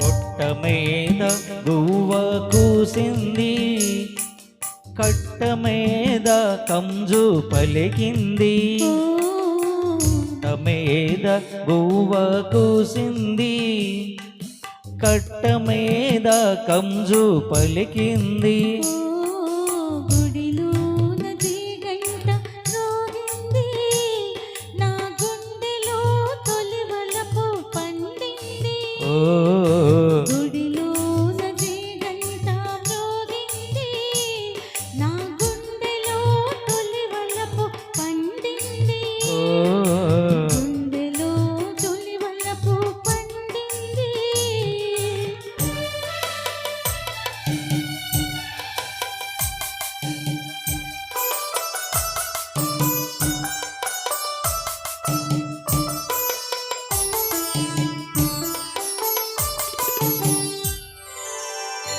కొట్ట మీద గువ్వ కూసింది కట్ట మీద కంజు పలికింది. మీద గువ్వ కూసింది కట్ట మీద కంజు పలికింది. పండింది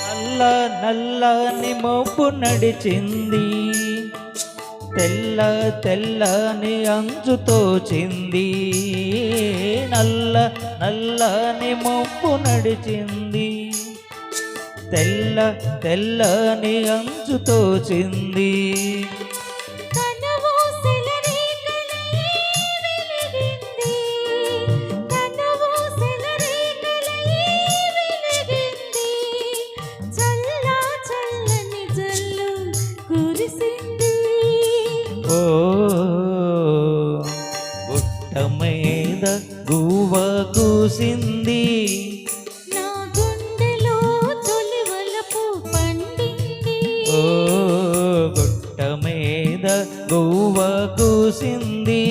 నల్ల నల్లని మబ్బు నడిచింది. తెల్ల తెల్లని అంచు తోచింది నల్ల నల్లని మబ్బు నడిచింది. తెల్ల తెల్లని అంచు తోచింది కూసింది. నా గుండెలో తొలివలపు పండింది. ఓ గుట్ట మీద కూసింది.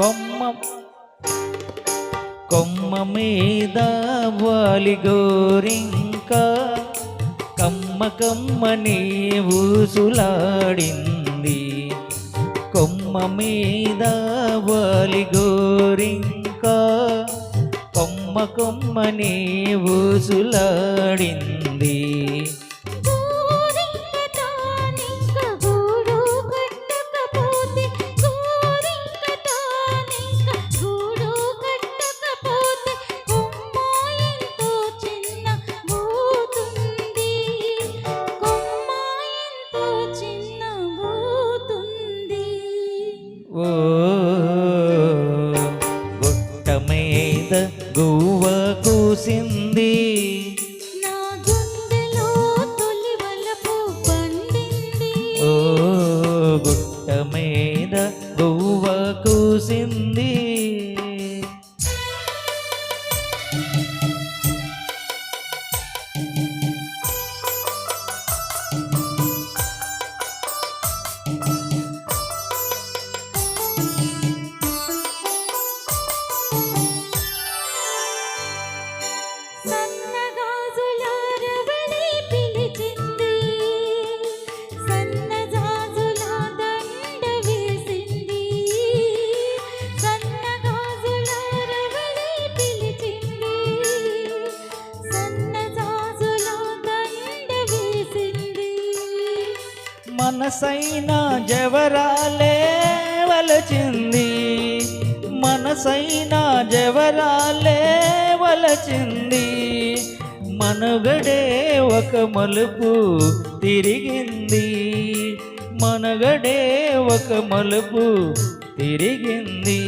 కొమ్మ కొమ్మ మీద వాలి గోరింకా కమ్మ కమ్మని ఊసులాడింది కొమ్మ మీద వాలి గోరింకా కొమ్మ కొమ్మని ఊసులాడింది గువ్వ కూసింది మనసైన జవరాలే వలచింది. మనసైన జవరాలే వలచింది. మనగడే ఒక మలుపు తిరిగింది. మనగడే ఒక మలుపు తిరిగింది.